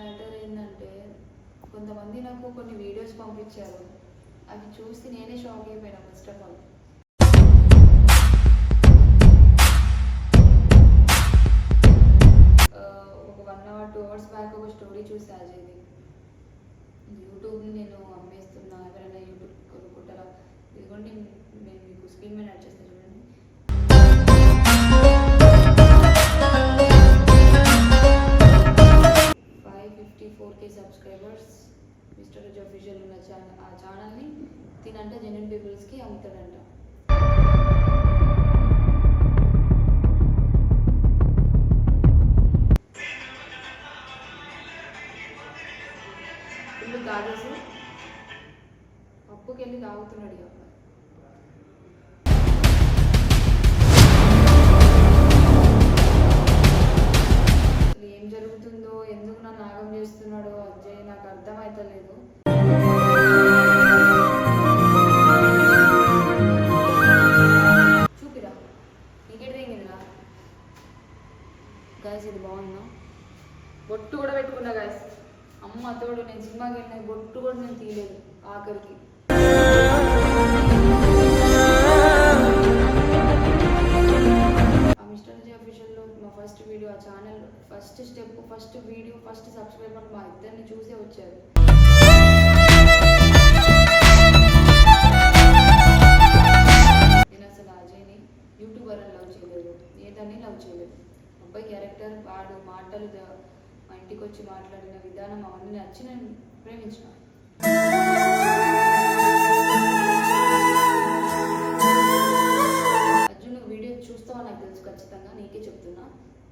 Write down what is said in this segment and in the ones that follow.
Matter ఏంటంటే కొంతమంది నాకు కొన్ని వీడియోస్ పంపించారు. అవి చూసి నేనే షాక్ అయిపోయినా ఫస్ట్ ఆఫ్ ఆల్ ఒక one hour two hours back ఒక స్టోరీ చూసా అజయ్ది. యూట్యూబ్ని నేను అమ్మేస్తున్నా ఎవరైనా యూట్యూబ్ కొనుక్కుంటారా? ఇదిగోండి నేను మీకు స్క్రీన్ మీద మిస్టర్ ఉన్న ఛానల్ ఆ ఛానల్ని తినంట జెన్యున్ పీపుల్స్కి అమ్ముతాడంట. ఇల్లు తాగేసి అప్పుకెళ్ళి తాగుతున్నాడు ఇక సినిమాకి వెళ్ళిన బొట్టు కూడా నేను తీయలేదు ఆఖరికి. మిస్టర్ జీ అఫీషియల్లో మా ఫస్ట్ వీడియో ఆ channel first step first video first subscriber మా ఇద్దరిని చూసే వచ్చారు. నేను అసలు అజయ్ని యూట్యూబర్ అని లవ్ చేయలేదు. ఏదని లవ్ చేయలేదు. అబ్బాయి క్యారెక్టర్ వాడు మాటలు మా ఇంటికి వచ్చి మాట్లాడిన విధానం అవన్నీ నచ్చి నేను అర్జున్ నువ్వు వీడియో చూస్తావు? నాకు తెలుసు ఖచ్చితంగా. నీకే చెప్తున్నా.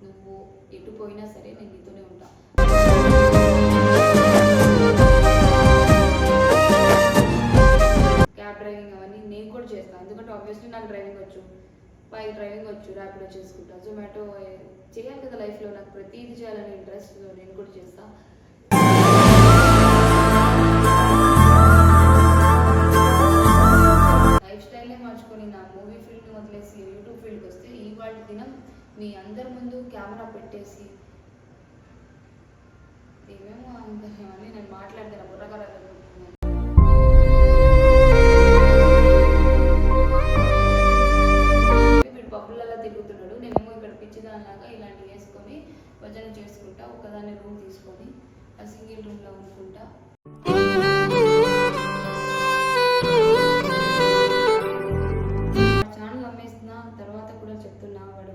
నువ్వు ఎటు పోయినా సరే నేను నీతోనే ఉంటా. క్యాబ్ డ్రైవింగ్ అవన్నీ నేను కూడా చేస్తాను ఎందుకంటే ఆబ్వియస్లీ నాకు డ్రైవింగ్ వచ్చు. పై డ్రైవింగ్ వచ్చు ర్యాపిడో చేసుకుంటా. జొమాటో చేయాలి కదా లైఫ్లో నాకు ప్రతిదీ చేయాలని ఇంట్రెస్ట్ నేను సింగిల్ రూమ్లో అనుకుంటా ఛానల్ అమ్మేస్తున్నా తర్వాత కూడా చెప్తున్నా వాడు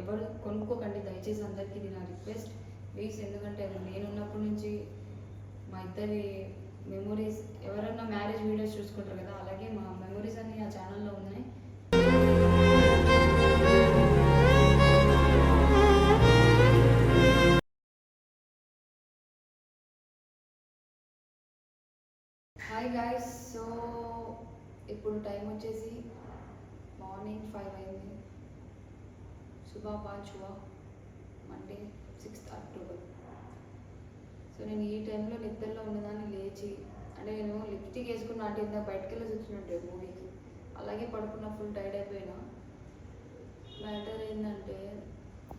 ఎవరు కొనుక్కోకండి దయచేసి అందరికీ ఇది నా రిక్వెస్ట్. ప్లీజ్ ఎందుకంటే అది నేనున్నప్పటి నుంచి మా ఇద్దరి మెమొరీస్ ఎవరన్నా మ్యారేజ్ వీడియోస్ చూసుకుంటారు కదా అలాగే మా మెమొరీస్ అన్ని ఆ ఛానల్లో ఉన్నాయి. ఇప్పుడు టైం వచ్చేసి మార్నింగ్ ఫైవ్ అయింది. శుభా పాంచ్ మండే సిక్స్త్ అక్టోబర్. సో నేను ఈ టైంలో నిద్రలో ఉన్నదాన్ని లేచి అంటే నేను లిప్స్టిక్ వేసుకున్నా అంటే ఇందాక బయటకు వెళ్ళి వచ్చినట్టు మూవీకి. అలాగే పడుకున్న ఫుల్ టైర్డ్ అయిపోయినా. మ్యాటర్ ఏంటంటే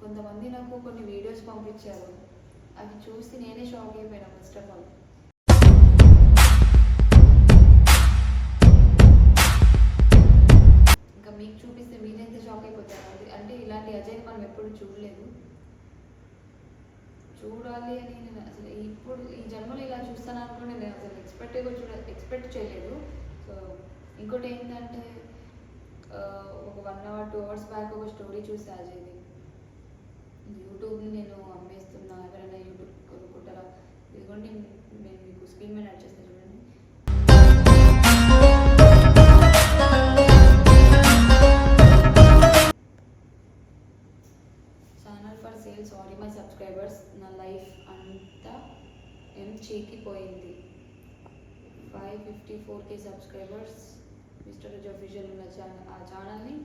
కొంతమంది నాకు కొన్ని వీడియోస్ పంపించారు. అవి చూసి నేనే షాక్ అయిపోయినా ఫస్ట్ ఆఫ్ ఆల్ మీకు చూపిస్తే మీరైతే షాక్ అయిపోతారు అంటే ఇలాంటి అజయ్ మనం ఎప్పుడు చూడలేదు. చూడాలి అని నేను అసలు ఇప్పుడు ఈ జన్మలో ఇలా చూస్తాను అనుకుని నేను అసలు ఎక్స్పెక్ట్ చూడ ఎక్స్పెక్ట్ చేయలేదు. సో ఇంకోటి ఏంటంటే ఒక one hour two hours back ఒక స్టోరీ చూసా అజయ్ది. యూట్యూబ్ని నేను అమ్మేస్తున్నా ఎవరైనా యూట్యూబ్ కొనుక్కుంటారా? ఇదిగోండి నేను మీకు స్క్రీన్ మీద యాడ్ చేస్తాను లైఫ్ అంతా ఏం చీకిపోయింది five fifty four K subscribers mister రోజు అఫీషియల్ ఉన్న ఛానల్ ఆ ఛానల్ని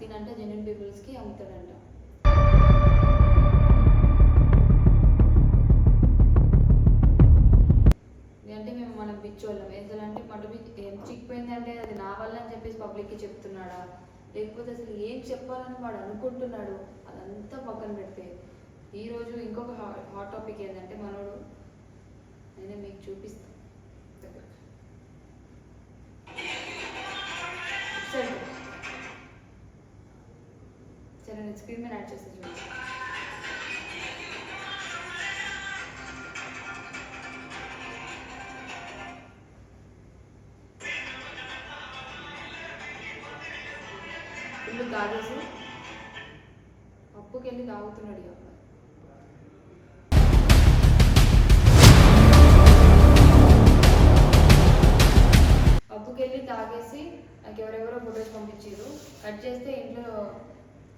తినంట జెన్యున్ పీపుల్స్కి అమ్ముతాడంట. అంటే మేము మనం పిచ్చోళ్ళం. ఏంటంటే పంట ఏం చిక్కిపోయింది అంటే అది నా వల్ల అని చెప్పేసి పబ్లిక్కి చెప్తున్నాడా? లేకపోతే అసలు ఏం చెప్పాలని వాడు అనుకుంటున్నాడు? అదంతా పక్కన పెడితే. ఈరోజు ఇంకొక హాట్ టాపిక్ ఏంటంటే మనోడు నేను మీకు చూపిస్తాను సరే. సరే నేను స్క్రీన్ మీద యాడ్ చేస్తే చూడండి ఇల్లు తాగేసి పప్పుకెళ్ళి తాగుతున్నాడు ఇక నాకు ఎవరెవరో ఫొటోస్ పంపించారు కట్ చేస్తే ఇంట్లో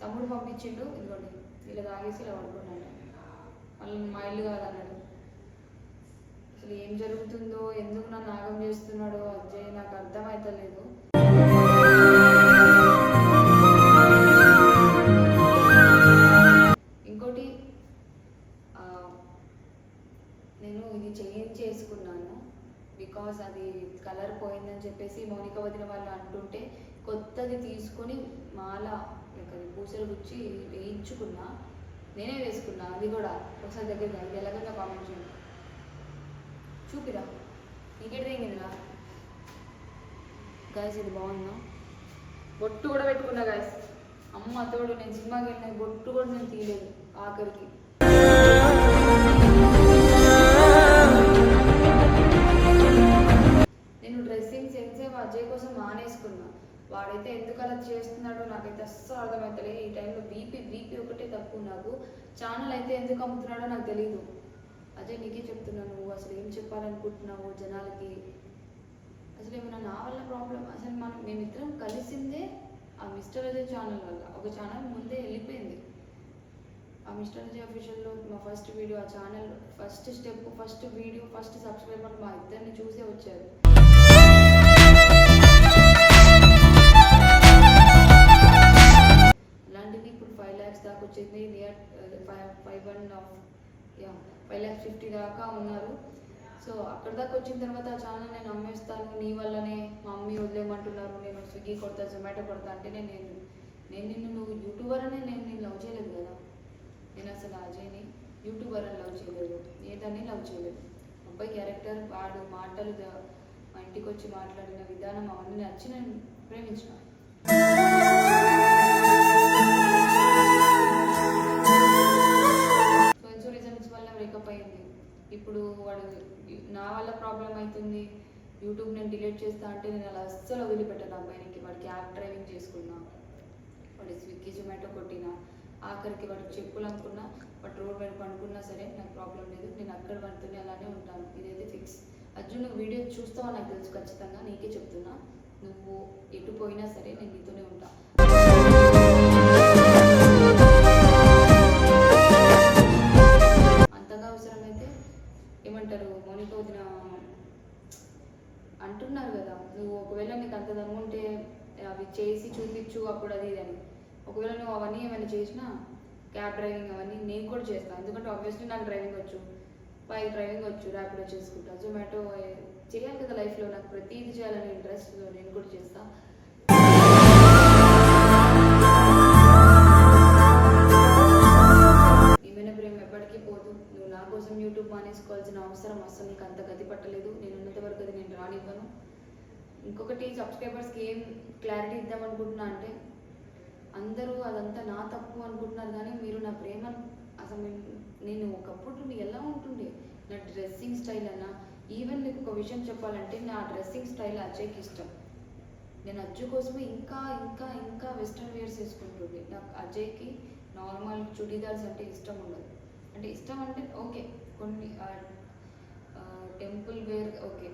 తమ్ముడు పంపించిండు. ఇదిగోండి ఇలా తాగేసి ఇలా పడుకున్నాడు. మళ్ళీ మా ఇల్లు కాదన్నాడు. అసలు ఏం జరుగుతుందో ఎందుకు నన్ను నాగం చేస్తున్నాడో అజయ్ నాకు అర్థమవుతలేదు ఇంకోటి నేను ఇది చేంజ్ చేసుకున్నాను. బికాస్ అది కలర్ పోయిందని చెప్పేసి మౌనిక వదిన వాళ్ళు అంటుంటే కొత్తది తీసుకొని మాల పూసలు గుచ్చి వేయించుకున్నా నేనే వేసుకున్నా అది కూడా ఒకసారి దగ్గర ఇది ఎలాగన్నా కామెంట్ చేయండి. చూపిరా. నీకెట్ తెంగిందిరా. గాయస్ ఇది బాగుందా? బొట్టు కూడా పెట్టుకున్నా గాయస్ అమ్మ తోడు నేను సినిమాకి వెళ్ళిన బొట్టు కూడా నేను తీయలేదు ఆఖరికి. వాడైతే ఎందుకు అలా చేస్తున్నాడో నాకైతే అస్సలు అర్థమవుతలే ఈ టైంలో బీపీ బీపీ ఒకటే తక్కువ నాకు. ఛానల్ అయితే ఎందుకు అమ్ముతున్నాడో నాకు తెలియదు అదే నీకే చెప్తున్నాను నువ్వు అసలు ఏం చెప్పాలనుకుంటున్నావు జనాలకి? అసలు ఏమైనా నా వల్ల ప్రాబ్లం అసలు మనం మేమిద్దరం కలిసిందే ఆ మిస్టర్ అజయ్ ఛానల్ వల్ల. ఒక ఛానల్ ముందే వెళ్ళిపోయింది. ఆ మిస్టర్ అజయ్ అఫీషియల్లో మా ఫస్ట్ వీడియో ఆ channel first step first video first subscriber మా ఇద్దరిని చూసే వచ్చారు. ఫైవ్ అండ్ హాఫ్ యా ఫైవ్ ల్యాక్స్ ఫిఫ్టీ దాకా ఉన్నారు. సో అక్కడ దాకా వచ్చిన తర్వాత ఆ ఛానల్ నేను అమ్మేస్తాను నీ వల్లనే మా మమ్మీ వదిలేమంటున్నారు నేను స్విగ్గీ కొడతా జొమాటో కొడతా అంటే నేను నేను నిన్ను నువ్వు యూట్యూబర్ అనే నేను నేను లవ్ చేయలేదు కదా. నేను అసలు అజయ్ని యూట్యూబర్ అని లవ్ చేయలేదు. ఏదని లవ్ చేయలేదు. అబ్బాయి క్యారెక్టర్ వాడు మాటలు మా ఇంటికి వచ్చి మాట్లాడిన విధానం అవన్నీ నచ్చి నేను ప్రేమించాను. ఇప్పుడు వాడు నా వల్ల ప్రాబ్లం అవుతుంది యూట్యూబ్ నేను డిలీట్ చేస్తా అంటే నేను అలా అస్సలు వదిలిపెట్టాను అబ్బాయికి వాడు క్యాబ్ డ్రైవింగ్ చేసుకున్నా వాడు స్విగ్గీ జొమాటో కొట్టినా ఆఖరికి వాడికి చెప్పులు అనుకున్నా వాడు రోడ్ వైపు అనుకున్నా సరే నాకు ప్రాబ్లం లేదు. నేను అక్కడ పడుతూనే అలానే ఉంటాను. ఇదైతే ఫిక్స్ అర్జున్ నువ్వు వీడియో చూస్తావా నాకు తెలుసు ఖచ్చితంగా. నీకే చెప్తున్నా. నువ్వు ఎటు పోయినా సరే నేను నీతోనే ఉంటాను ఏమంటారు మౌనిక వదిన అంటున్నారు కదా నువ్వు ఒకవేళ నీకు అంత దమ్ము ఉంటే అవి చేసి చూపించు అప్పుడు అది అని. ఒకవేళ నువ్వు అవన్నీ ఏమైనా చేసినా క్యాబ్ డ్రైవింగ్ అవన్నీ నేను కూడా చేస్తాను ఎందుకంటే ఆబ్వియస్లీ నాకు డ్రైవింగ్ వచ్చు. పై డ్రైవింగ్ వచ్చు ర్యాపిడో చేసుకుంటా. జొమాటో చేయాలి కదా లైఫ్లో నాకు ప్రతిదీ చేయాలని ఇంట్రెస్ట్ నేను కూడా చేస్తాను ఇంకొకటి సబ్స్క్రైబర్స్కి ఏం క్లారిటీ ఇద్దాం అనుకుంటున్నా అంటే అందరూ అదంతా నా తప్పు అనుకుంటున్నారు కానీ మీరు నా ప్రేమ అసలు నేను- ఒకప్పుడు ఎలా ఉంటుండే? నా డ్రెస్సింగ్ స్టైల్ అన్నా ఈవెన్ నీకు ఒక విషయం చెప్పాలంటే నా డ్రెస్సింగ్ స్టైల్ అజయ్కి ఇష్టం. నేను అజ్జు కోసమే ఇంకా ఇంకా ఇంకా వెస్ట్రన్ వేర్స్ వేసుకుంటుండే. నాకు అజయ్కి నార్మల్ చుడీదార్స్ అంటే ఇష్టం ఉండదు. అంటే ఇష్టం అంటే ఓకే కొన్ని టెంపుల్ వేర్ ఓకే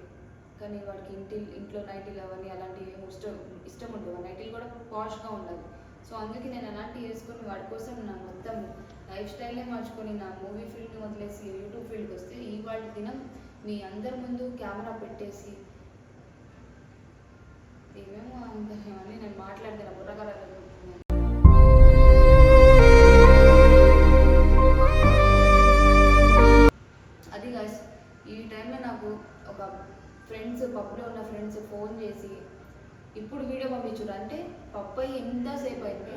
కానీ వాడికి ఇంటి ఇంట్లో నైటీలు అవన్నీ అలాంటివి ఏమి ఇష్టం ఇష్టం ఉండవు. నైటీలు కూడా పాష్గా ఉండాలి. సో అందుకే నేను అలాంటివి వేసుకొని వాడి కోసం నా మొత్తం లైఫ్ స్టైలే మార్చుకొని నా మూవీ ఫీల్డ్ని వదిలేసి యూట్యూబ్ ఫీల్డ్కి వస్తే ఇవాళ దినం మీ అందరి ముందు కెమెరా పెట్టేసి ఏమేమో అంతేమని నేను మాట్లాడతాను బుర్రగారు ఉన్న ఫోన్ చేసి ఇప్పుడు వీడియో పంపించారు అంటే పప్పయ్య ఎంతసేపు అయింది?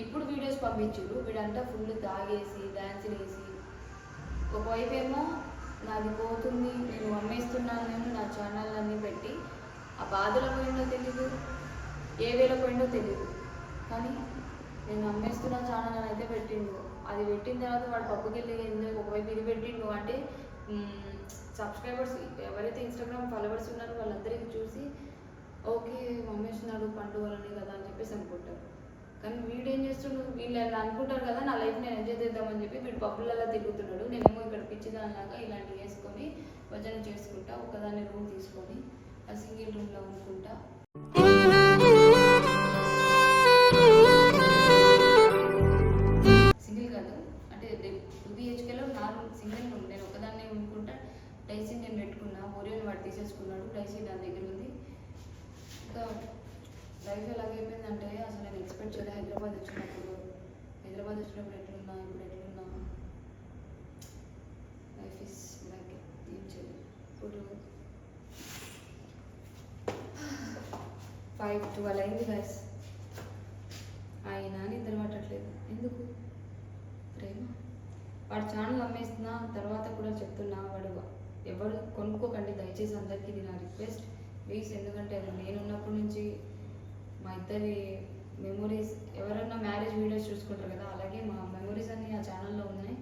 ఇప్పుడు వీడియోస్ పంపించురు వీడంతా ఫుల్ తాగేసి డ్యాన్సులు వేసి ఒకవైపు ఏమో నాది పోతుంది నేను అమ్మేస్తున్నాను నేను నా ఛానల్ అన్నీ పెట్టి ఆ బాధలో పోయిందో తెలియదు ఏ వేలో పోయిందో తెలియదు కానీ నేను అమ్మేస్తున్న ఛానల్ అని అయితే పెట్టిండు. అది పెట్టిన తర్వాత వాడు పప్పుకి వెళ్ళి ఎందుకు ఒకవైపు ఇది పెట్టిండు అంటే సబ్స్క్రైబర్స్ ఎవరైతే ఇన్స్టాగ్రామ్ ఫాలోవర్స్ ఉన్నారో వాళ్ళందరికీ చూసి ఓకే అమ్మేస్తున్నాడు పండుగలని కదా అని చెప్పేసి అనుకుంటారు. కానీ వీడు ఏం చేస్తుండు వీళ్ళు అలా అనుకుంటారు కదా నా లైఫ్ నేను ఎంజాయ్ చేద్దామని చెప్పి వీడు పబ్బులలో తిరుగుతున్నాడు. నేనేమో ఇక్కడ పిచ్చిదానిలాగా ఇలాంటివి వేసుకొని భజన చేసుకుంటా ఒకదాన్ని రూమ్ తీసుకొని ఆ సింగిల్ రూమ్లో ఉండుకుంటా. సింగిల్ కాదు అంటే టూ బిహెచ్కేలో నా రూమ్ సింగిల్ రూమ్. డైసీ నేను పెట్టుకున్నా ఓరియోని వాడు తీసేసుకున్నాడు డైసీ దాని దగ్గర ఉంది. ఇంకా లైఫ్ ఎలాగైపోయిందంటే అసలు నేను ఎక్స్పెక్ట్ చేయలేదు హైదరాబాద్ వచ్చినప్పుడు. హైదరాబాద్ వచ్చినప్పుడు ఎట్లున్నా ఇప్పుడు ఎట్లున్నా. లైఫ్ ఇస్ లైక్ ఏం చేయలేదు ఇప్పుడు ఫైవ్ ట్వెల్వ్ అయింది గైస్ ఆయన నిద్ర పట్టట్లేదు. ఎందుకు? ప్రేమ. వాడు ఛానల్ అమ్మేస్తున్నా తర్వాత కూడా చెప్తున్నా వాడు ఎవరు కొనుక్కోకండి దయచేసి అందరికీ ఇది నా రిక్వెస్ట్. ప్లీజ్ ఎందుకంటే అది నేనున్నప్పటి నుంచి మా ఇద్దరి మెమొరీస్ ఎవరన్నా మ్యారేజ్ వీడియోస్ చూసుకుంటారు కదా అలాగే మా మెమొరీస్ అన్ని ఆ ఛానల్లో ఉన్నాయి.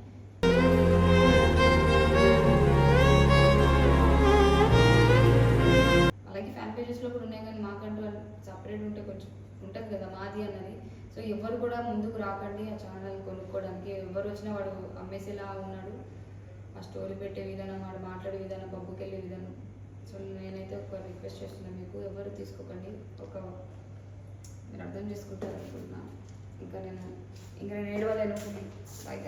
అలాగే ఫ్యాన్ పేజెస్లో కూడా ఉన్నాయి కానీ మాకంటూ సపరేట్ ఉంటే కొంచెం ఉంటుంది కదా మాది అన్నది. సో ఎవరు కూడా ముందుకు రాకండి ఆ ఛానల్ కొనుక్కోవడానికి ఎవరు వచ్చినా వాడు అమ్మేసేలా ఉన్నాడు. ఆ స్టోరీ పెట్టే విధానం వాడు మాట్లాడే విధానం పబ్బుకి విధానం. సో నేనైతే ఒక రిక్వెస్ట్ చేస్తున్నాను మీకు. ఎవరు తీసుకోకండి. ఒక మీరు అర్థం చేసుకుంటారు అనుకుంటున్నాను ఇంకా నేను ఇంకా నేను ఏడవలేను. లైక్